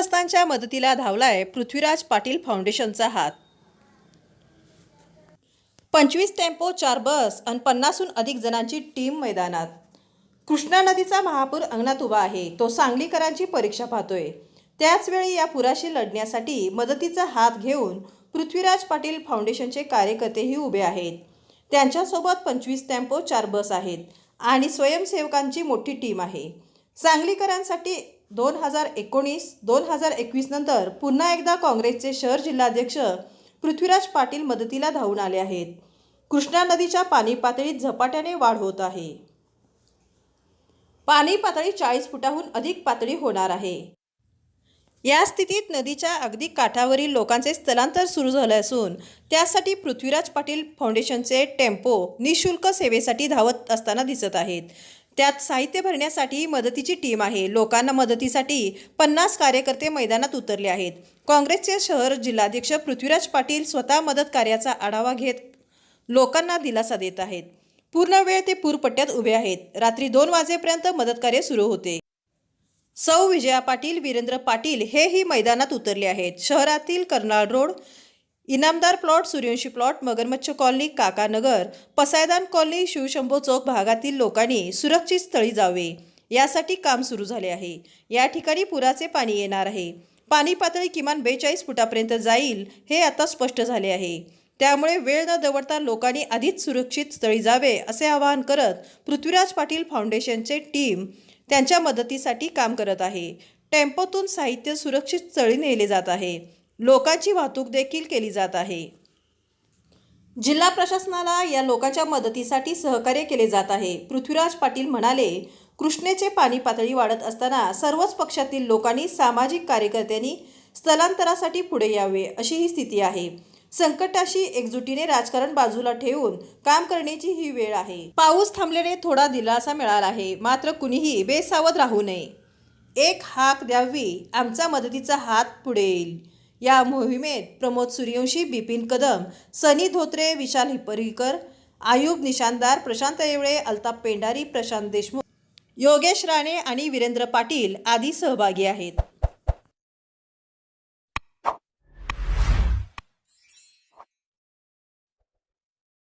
पूरग्रस्तांच्या मदतीला धावलाय पृथ्वीराज पाटील फाउंडेशनचा हात. पंचवीस टेम्पो चार बस आणि पन्नासहून अधिक जणांची टीम मैदानात. कृष्णा नदीचा महापूर अंगणात उभा आहे. तो सांगलीकरांची परीक्षा पाहतोय. त्याचवेळी या पुराशी लढण्यासाठी मदतीचा हात घेऊन पृथ्वीराज पाटील फाउंडेशनचे कार्यकर्तेही उभे आहेत. त्यांच्यासोबत पंचवीस टेम्पो चार बस आहेत आणि स्वयंसेवकांची मोठी टीम आहे. सांगलीकरांसाठी दोन हजार एकोणीस दोन हजार एकवीस नंतर पुन्हा एकदा काँग्रेसचे शहर जिल्हाध्यक्ष पृथ्वीराज पाटील मदतीला धावून आले आहेत. कृष्णा नदीच्या पाणी पातळीत झपाट्याने वाढ होत आहे. पाणी पातळी चाळीस फुटाहून अधिक पातळी होणार आहे. या स्थितीत नदीच्या अगदी काठावरील लोकांचे स्थलांतर सुरू झाले असून त्यासाठी पृथ्वीराज पाटील फाउंडेशनचे टेम्पो निशुल्क सेवेसाठी धावत असताना दिसत आहेत. त्यात साहित्य भरण्यासाठी मदतीची टीम आहे. लोकांना मदतीसाठी पन्नास कार्यकर्ते मैदानात उतरले आहेत. काँग्रेसचे शहर जिल्हाध्यक्ष पृथ्वीराज पाटील स्वतः मदत कार्याचा आढावा घेत लोकांना दिलासा देत आहेत. पूर्ण वेळ ते पूरपट्ट्यात उभे आहेत. रात्री दोन वाजेपर्यंत मदतकार्य सुरू होते. सौ विजया पाटील वीरेंद्र पाटील हेही मैदानात उतरले आहेत. शहरातील Karnal road Inamdar plot Suryavanshi plot Magarmachh colony Kakanagar Pasaydan colony Shivshambho चौक भागातील लोकांनी सुरक्षित स्थळी जावे. यासाठी काम सुरू झाले आहे. या ठिकाणी पुराचे पाणी येणार आहे. पाणी पातळी किमान बेचाळीस फुटापर्यंत जाईल हे आता स्पष्ट झाले आहे. त्यामुळे वेळ न दवडता लोकांनी आधीच सुरक्षित स्थळी जावे असे आवाहन करत पृथ्वीराज पाटील फाउंडेशनचे टीम त्यांच्या मदतीसाठी काम करत आहे. टेम्पोतून साहित्य सुरक्षित स्थळी नेले जात आहे. लोकांची वाहतूक देखील केली जात आहे. जिल्हा प्रशासनाला या लोकांच्या मदतीसाठी सहकार्य केले जात आहे. पृथ्वीराज पाटील म्हणाले कृष्णेचे पाणी पातळी वाढत असताना सर्वच पक्षातील लोकांनी सामाजिक कार्यकर्त्यांनी स्थलांतरासाठी पुढे यावे अशी ही स्थिती आहे. संकटाशी एकजुटीने राजकारण बाजूला ठेवून काम करण्याची ही वेळ आहे. पाऊस थांबल्याने थोडा दिलासा मिळाला आहे. मात्र कुणीही बेसावध राहू नये. एक हाक द्यावी. आमचा मदतीचा हात पुढे येईल. या मोहिमेत प्रमोद सूर्यवंशी बिपिन कदम सनी धोत्रे विशाल हिपरीकर आयुब निशानदार प्रशांत येवळे अल्ताप पेंडारी प्रशांत देशमुख योगेश राणे आणि वीरेंद्र पाटील आदी सहभागी आहेत.